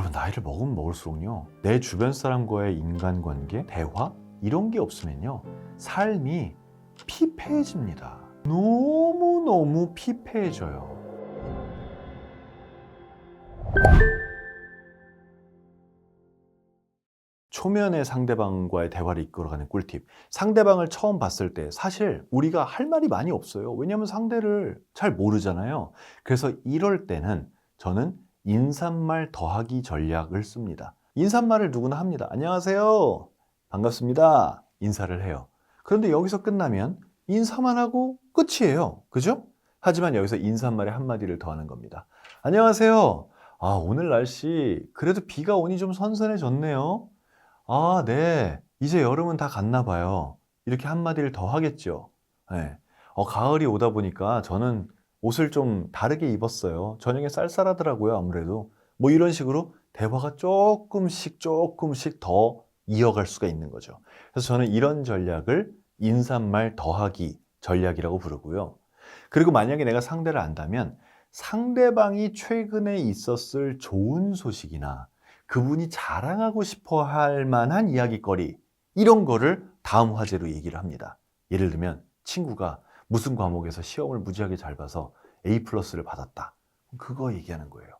여러분 나이를 먹으면 먹을수록요 내 주변 사람과의 인간관계, 대화 이런 게 없으면요 삶이 피폐해집니다. 너무 너무 피폐해져요. 초면에 상대방과의 대화를 이끌어가는 꿀팁. 상대방을 처음 봤을 때 사실 우리가 할 말이 많이 없어요. 왜냐하면 상대를 잘 모르잖아요. 그래서 이럴 때는 저는 인사말 더하기 전략을 씁니다. 인사말을 누구나 합니다. 안녕하세요. 반갑습니다. 인사를 해요. 그런데 여기서 끝나면 인사만 하고 끝이에요. 그죠? 하지만 여기서 인사말의 한마디를 더하는 겁니다. 안녕하세요. 아, 오늘 날씨 그래도 비가 오니 좀 선선해졌네요. 아, 네. 이제 여름은 다 갔나 봐요. 이렇게 한마디를 더 하겠죠. 네. 어, 가을이 오다 보니까 저는 옷을 좀 다르게 입었어요. 저녁에 쌀쌀하더라고요, 아무래도. 뭐 이런 식으로 대화가 조금씩 조금씩 더 이어갈 수가 있는 거죠. 그래서 저는 이런 전략을 인사말 더하기 전략이라고 부르고요. 그리고 만약에 내가 상대를 안다면 상대방이 최근에 있었을 좋은 소식이나 그분이 자랑하고 싶어 할 만한 이야기거리 이런 거를 다음 화제로 얘기를 합니다. 예를 들면 친구가 무슨 과목에서 시험을 무지하게 잘 봐서 A 플러스를 받았다. 그거 얘기하는 거예요.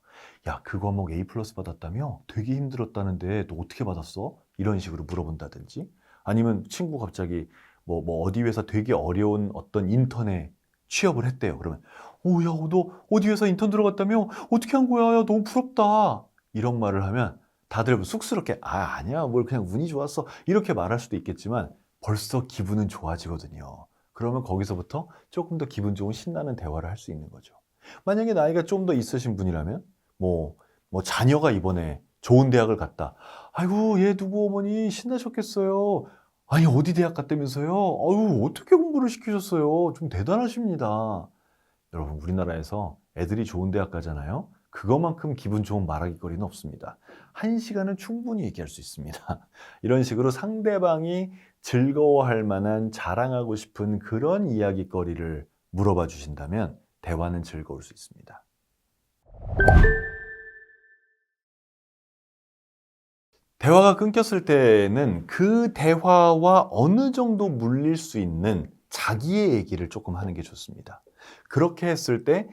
야, 그 과목 A 플러스 받았다며? 되게 힘들었다는데 너 어떻게 받았어? 이런 식으로 물어본다든지 아니면 친구 갑자기 뭐, 뭐 어디 회사 되게 어려운 어떤 인턴에 취업을 했대요. 그러면 오, 야, 너 어디 회사 인턴 들어갔다며? 어떻게 한 거야? 야, 너무 부럽다. 이런 말을 하면 다들 쑥스럽게 아, 아니야. 뭘 그냥 운이 좋았어. 이렇게 말할 수도 있겠지만 벌써 기분은 좋아지거든요. 그러면 거기서부터 조금 더 기분 좋은 신나는 대화를 할 수 있는 거죠. 만약에 나이가 좀 더 있으신 분이라면 뭐, 뭐 자녀가 이번에 좋은 대학을 갔다. 아이고, 얘 누구 어머니 신나셨겠어요. 아니, 어디 대학 갔다면서요? 아유, 어떻게 공부를 시키셨어요? 좀 대단하십니다. 여러분, 우리나라에서 애들이 좋은 대학 가잖아요. 그것만큼 기분 좋은 말하기 거리는 없습니다. 한 시간은 충분히 얘기할 수 있습니다. 이런 식으로 상대방이 즐거워할 만한 자랑하고 싶은 그런 이야기거리를 물어봐 주신다면 대화는 즐거울 수 있습니다. 대화가 끊겼을 때는 그 대화와 어느 정도 물릴 수 있는 자기의 얘기를 조금 하는 게 좋습니다. 그렇게 했을 때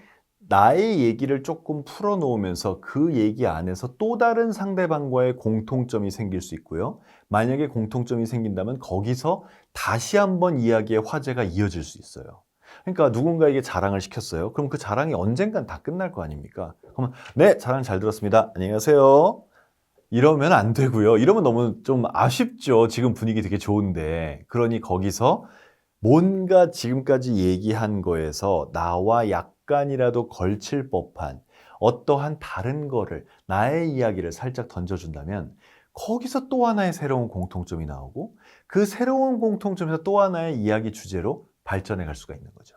나의 얘기를 조금 풀어놓으면서 그 얘기 안에서 또 다른 상대방과의 공통점이 생길 수 있고요. 만약에 공통점이 생긴다면 거기서 다시 한번 이야기의 화제가 이어질 수 있어요. 그러니까 누군가에게 자랑을 시켰어요. 그럼 그 자랑이 언젠간 다 끝날 거 아닙니까? 그러면 네, 자랑 잘 들었습니다. 안녕히 가세요. 이러면 안 되고요. 이러면 너무 좀 아쉽죠. 지금 분위기 되게 좋은데. 그러니 거기서 뭔가 지금까지 얘기한 거에서 나와 약 간이라도 걸칠 법한 어떠한 다른 거를 나의 이야기를 살짝 던져준다면 거기서 또 하나의 새로운 공통점이 나오고 그 새로운 공통점에서 또 하나의 이야기 주제로 발전해 갈 수가 있는 거죠.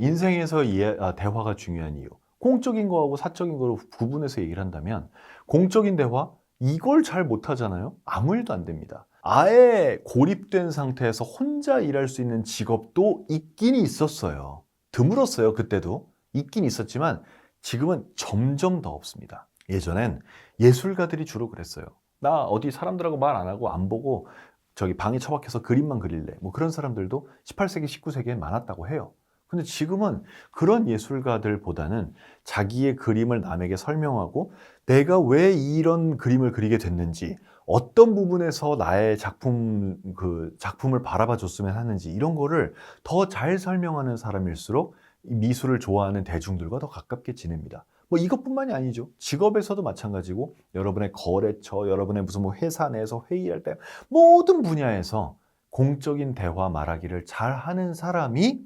인생에서 아, 대화가 중요한 이유. 공적인 거하고 사적인 거로 구분해서 얘기를 한다면 공적인 대화 이걸 잘 못하잖아요. 아무 일도 안 됩니다. 아예 고립된 상태에서 혼자 일할 수 있는 직업도 있긴 있었어요. 드물었어요. 그때도 있긴 있었지만 지금은 점점 더 없습니다. 예전엔 예술가들이 주로 그랬어요. 나 어디 사람들하고 말 안 하고 안 보고 저기 방에 처박혀서 그림만 그릴래. 뭐 그런 사람들도 18세기, 19세기엔 많았다고 해요. 근데 지금은 그런 예술가들보다는 자기의 그림을 남에게 설명하고 내가 왜 이런 그림을 그리게 됐는지 어떤 부분에서 나의 작품 그 작품을 바라봐 줬으면 하는지 이런 거를 더 잘 설명하는 사람일수록 이 미술을 좋아하는 대중들과 더 가깝게 지냅니다. 뭐 이것뿐만이 아니죠. 직업에서도 마찬가지고 여러분의 거래처, 여러분의 무슨 뭐 회사 내에서 회의할 때 모든 분야에서 공적인 대화 말하기를 잘 하는 사람이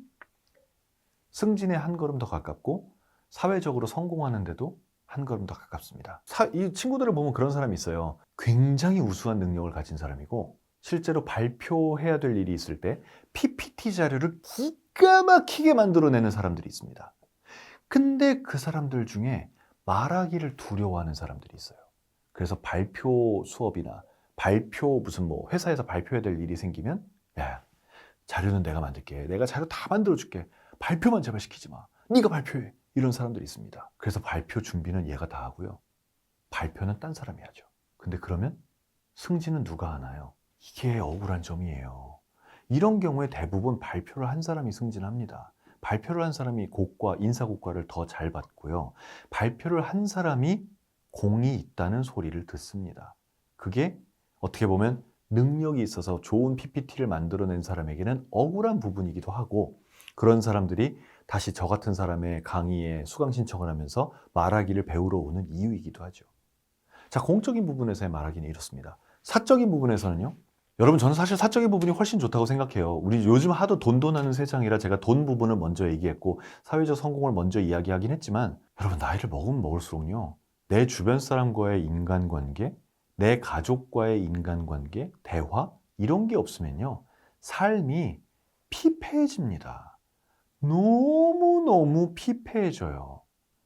승진에 한 걸음 더 가깝고 사회적으로 성공하는데도 한 걸음 더 가깝습니다. 사- 이 친구들을 보면 그런 사람이 있어요. 굉장히 우수한 능력을 가진 사람이고 실제로 발표해야 될 일이 있을 때 PPT 자료를 기가 막히게 만들어내는 사람들이 있습니다. 근데 그 사람들 중에 말하기를 두려워하는 사람들이 있어요. 그래서 발표 수업이나 발표 무슨 뭐 회사에서 발표해야 될 일이 생기면 야 자료는 내가 만들게. 내가 자료 다 만들어 줄게. 발표만 제발 시키지 마. 네가 발표해. 이런 사람들이 있습니다. 그래서 발표 준비는 얘가 다 하고요. 발표는 딴 사람이 하죠. 근데 그러면 승진은 누가 하나요? 이게 억울한 점이에요. 이런 경우에 대부분 발표를 한 사람이 승진합니다. 발표를 한 사람이 고과, 인사고과를 더 잘 받고요. 발표를 한 사람이 공이 있다는 소리를 듣습니다. 그게 어떻게 보면 능력이 있어서 좋은 PPT를 만들어낸 사람에게는 억울한 부분이기도 하고 그런 사람들이 다시 저 같은 사람의 강의에 수강 신청을 하면서 말하기를 배우러 오는 이유이기도 하죠. 자, 공적인 부분에서의 말하기는 이렇습니다. 사적인 부분에서는요. 여러분 저는 사실 사적인 부분이 훨씬 좋다고 생각해요. 우리 요즘 하도 돈돈하는 세상이라 제가 돈 부분을 먼저 얘기했고 사회적 성공을 먼저 이야기하긴 했지만 여러분 나이를 먹으면 먹을수록요. 내 주변 사람과의 인간관계, 내 가족과의 인간관계, 대화 이런 게 없으면요. 삶이 피폐해집니다. 너무너무 피폐해져요.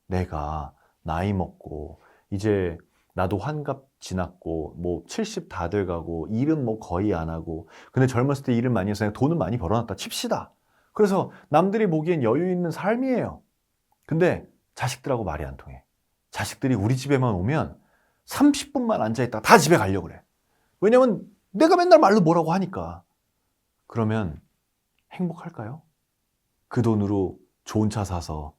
내가 나이 먹고 이제 나도 환갑 지났고 뭐 70 다 돼가고 일은 뭐 거의 안 하고 근데 젊었을 때 일을 많이 해서 돈은 많이 벌어놨다 칩시다. 그래서 남들이 보기엔 여유 있는 삶이에요. 근데 자식들하고 말이 안 통해. 자식들이 우리 집에만 오면 30분만 앉아있다 다 집에 가려고 그래. 왜냐면 내가 맨날 말로 뭐라고 하니까. 그러면 행복할까요? 그 돈으로 좋은 차 사서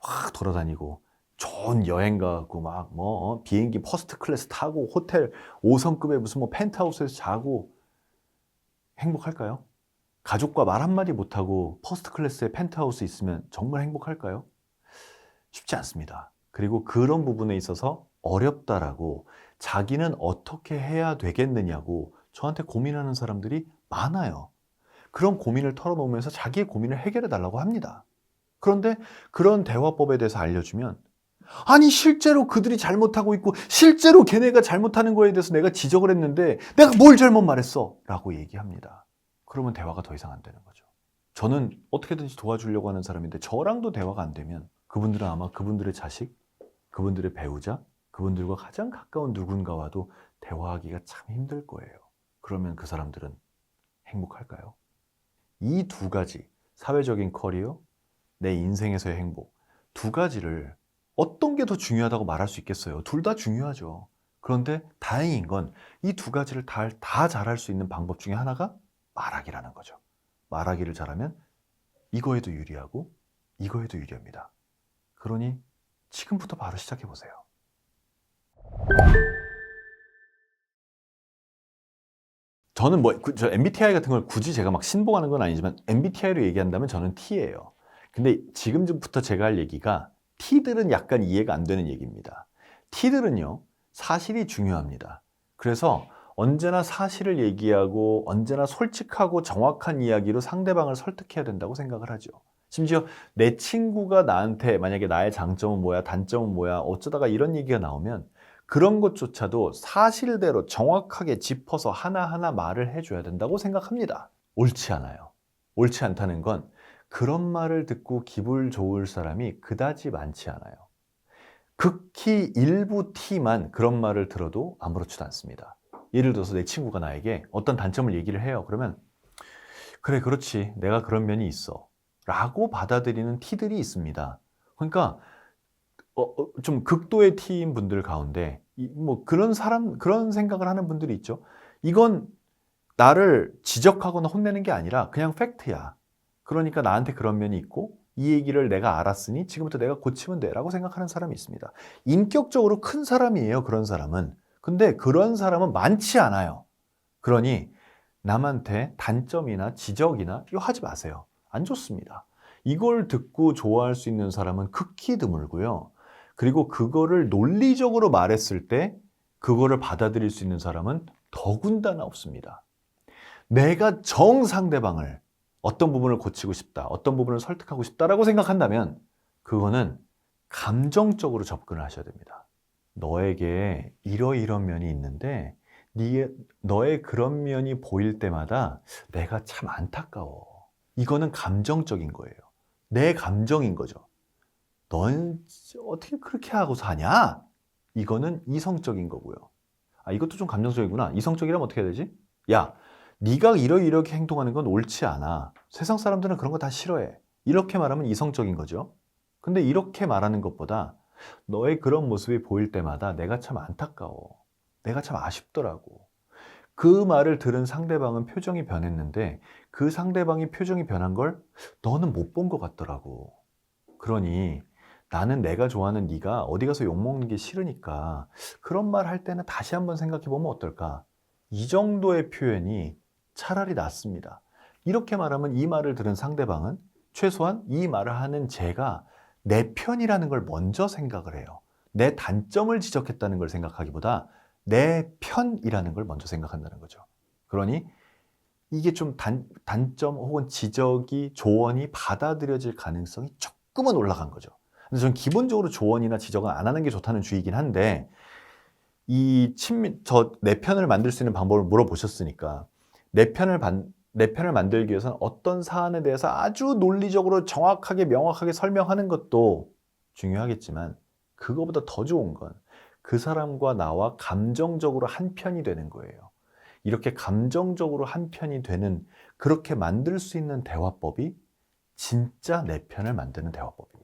확 돌아다니고 좋은 여행 가고 막 뭐 비행기 퍼스트 클래스 타고 호텔 5성급의 무슨 뭐 펜트하우스에서 자고 행복할까요? 가족과 말 한마디 못하고 퍼스트 클래스의 펜트하우스 있으면 정말 행복할까요? 쉽지 않습니다. 그리고 그런 부분에 있어서 어렵다라고 자기는 어떻게 해야 되겠느냐고 저한테 고민하는 사람들이 많아요. 그런 고민을 털어놓으면서 자기의 고민을 해결해 달라고 합니다. 그런데 그런 대화법에 대해서 알려주면 아니 실제로 그들이 잘못하고 있고 실제로 걔네가 잘못하는 거에 대해서 내가 지적을 했는데 내가 뭘 잘못 말했어? 라고 얘기합니다. 그러면 대화가 더 이상 안 되는 거죠. 저는 어떻게든지 도와주려고 하는 사람인데 저랑도 대화가 안 되면 그분들은 아마 그분들의 자식, 그분들의 배우자, 그분들과 가장 가까운 누군가와도 대화하기가 참 힘들 거예요. 그러면 그 사람들은 행복할까요? 이 두 가지, 사회적인 커리어, 내 인생에서의 행복, 두 가지를 어떤 게 더 중요하다고 말할 수 있겠어요? 둘 다 중요하죠. 그런데 다행인 건 이 두 가지를 다, 다 잘할 수 있는 방법 중에 하나가 말하기라는 거죠. 말하기를 잘하면 이거에도 유리하고 이거에도 유리합니다. 그러니 지금부터 바로 시작해 보세요. 저는 뭐, 그, 저 MBTI 같은 걸 굳이 제가 막 신봉하는 건 아니지만 MBTI로 얘기한다면 저는 T예요. 근데 지금부터 제가 할 얘기가 T들은 약간 이해가 안 되는 얘기입니다. T들은요, 사실이 중요합니다. 그래서 언제나 사실을 얘기하고 언제나 솔직하고 정확한 이야기로 상대방을 설득해야 된다고 생각을 하죠. 심지어 내 친구가 나한테 만약에 나의 장점은 뭐야, 단점은 뭐야, 어쩌다가 이런 얘기가 나오면 그런 것조차도 사실대로 정확하게 짚어서 하나하나 말을 해줘야 된다고 생각합니다. 옳지 않아요. 옳지 않다는 건 그런 말을 듣고 기분 좋을 사람이 그다지 많지 않아요. 극히 일부 T만 그런 말을 들어도 아무렇지도 않습니다. 예를 들어서 내 친구가 나에게 어떤 단점을 얘기를 해요. 그러면 그래 그렇지 내가 그런 면이 있어 라고 받아들이는 T들이 있습니다. 그러니까 어, 어, 좀 극도의 T인 분들 가운데 이, 뭐 그런 사람 그런 생각을 하는 분들이 있죠. 이건 나를 지적하거나 혼내는 게 아니라 그냥 팩트야. 그러니까 나한테 그런 면이 있고 이 얘기를 내가 알았으니 지금부터 내가 고치면 돼라고 생각하는 사람이 있습니다. 인격적으로 큰 사람이에요. 그런 사람은. 근데 그런 사람은 많지 않아요. 그러니 남한테 단점이나 지적이나 이거 하지 마세요. 안 좋습니다. 이걸 듣고 좋아할 수 있는 사람은 극히 드물고요. 그리고 그거를 논리적으로 말했을 때 그거를 받아들일 수 있는 사람은 더군다나 없습니다. 내가 정 상대방을 어떤 부분을 고치고 싶다, 어떤 부분을 설득하고 싶다라고 생각한다면 그거는 감정적으로 접근을 하셔야 됩니다. 너에게 이러이런 면이 있는데 네, 너의 그런 면이 보일 때마다 내가 참 안타까워. 이거는 감정적인 거예요. 내 감정인 거죠. 넌 어떻게 그렇게 하고 사냐? 이거는 이성적인 거고요. 아, 이것도 좀 감정적이구나. 이성적이라면 어떻게 해야 되지? 야, 네가 이러 이렇게 행동하는 건 옳지 않아. 세상 사람들은 그런 거 다 싫어해. 이렇게 말하면 이성적인 거죠. 근데 이렇게 말하는 것보다 너의 그런 모습이 보일 때마다 내가 참 안타까워. 내가 참 아쉽더라고. 그 말을 들은 상대방은 표정이 변했는데 그 상대방이 표정이 변한 걸 너는 못 본 것 같더라고. 그러니 나는 내가 좋아하는 네가 어디 가서 욕먹는 게 싫으니까 그런 말 할 때는 다시 한번 생각해 보면 어떨까? 이 정도의 표현이 차라리 낫습니다. 이렇게 말하면 이 말을 들은 상대방은 최소한 이 말을 하는 제가 내 편이라는 걸 먼저 생각을 해요. 내 단점을 지적했다는 걸 생각하기보다 내 편이라는 걸 먼저 생각한다는 거죠. 그러니 이게 좀 단, 단점 혹은 지적이 조언이 받아들여질 가능성이 조금은 올라간 거죠. 근데 저는 기본적으로 조언이나 지적은 안 하는 게 좋다는 주의긴 한데 이 친밀 저내 편을 만들 수 있는 방법을 물어보셨으니까 내 편을 반, 내 편을 만들기 위해서는 어떤 사안에 대해서 아주 논리적으로 정확하게 명확하게 설명하는 것도 중요하겠지만 그거보다 더 좋은 건 그 사람과 나와 감정적으로 한 편이 되는 거예요. 이렇게 감정적으로 한 편이 되는 그렇게 만들 수 있는 대화법이 진짜 내 편을 만드는 대화법입니다.